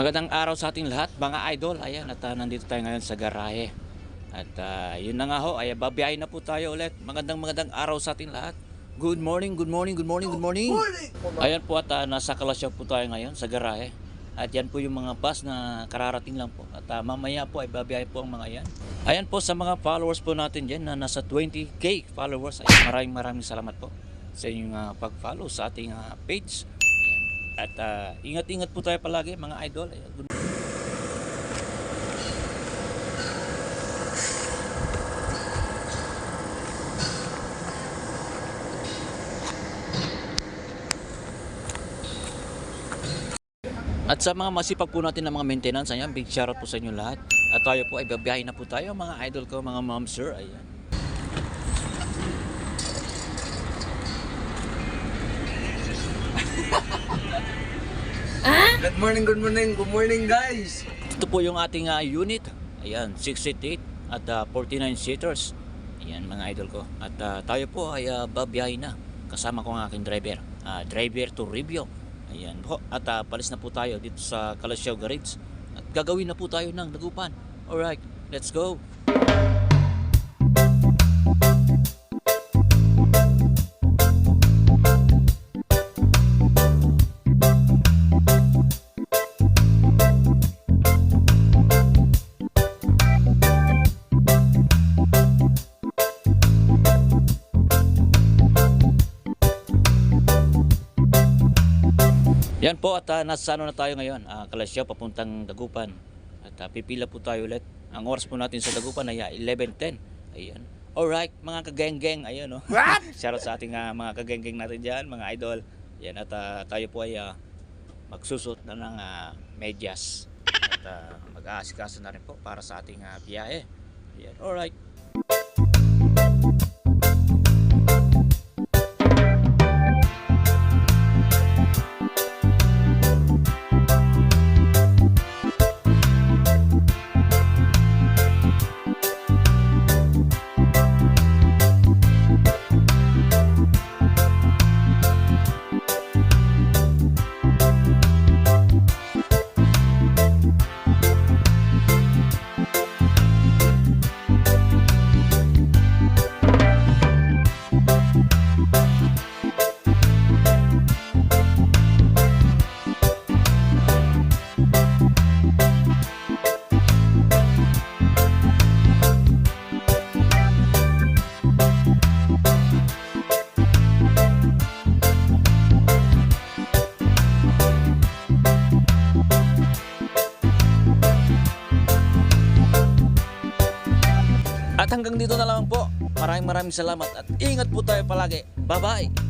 Magandang araw sa ating lahat, mga idol. Ayan, at ah, nandito tayo ngayon sa garahe. At ah, yun na nga ho, ay babiyahin na po tayo ulit. Magandang magandang araw sa ating lahat. Good morning, good morning, good morning, good morning. Ayan po at ah, nasa Kalasyaw po tayo ngayon sa garahe. At yan po yung mga bus na kararating lang po. At ah, mamaya po ay babiyahin po ang mga yan. Ayan po sa mga followers po natin dyan na nasa 20k followers. Ayan, maraming maraming salamat po sa inyong ah, pag-follow sa ating ah, page. At ah, ingat-ingat po tayo palagi mga idol. At sa mga masipag po natin ng mga maintenance, ayan, big shoutout po sa inyo lahat. At tayo po ay babiyahin na po tayo, mga idol ko, mga mom sir, ayan. Good morning, good morning, good morning guys! Ito po yung ating ah, unit. Ayan, 6 seat 8 at ah, 49 seaters. Ayan mga idol ko. At ah, tayo po ay uh, babiyahin na. Kasama ko ang aking driver. Ah, driver to review. Ayan po. At ah, palis na po tayo dito sa Kalasyaw Garage. At gagawin na po tayo ng dagupan. Alright, let's go. Yan po at uh, nasa ano na tayo ngayon. Uh, Kalasyaw papuntang Dagupan. At ah, pipila po tayo ulit. Ang oras po natin sa Dagupan ay ah, 11.10. Ayan. Alright, mga kageng-geng. Ayan o. Oh. What? Shoutout sa ating ah, mga kageng-geng natin dyan, mga idol. Yan at ah, tayo po ay ah, magsusot na ng ah, medyas. At uh, mag-aasikaso na rin po para sa ating ah, biyahe. Ayan. Alright. At hanggang dito na lang po. Maraming maraming salamat at ingat po tayo palagi. Bye-bye!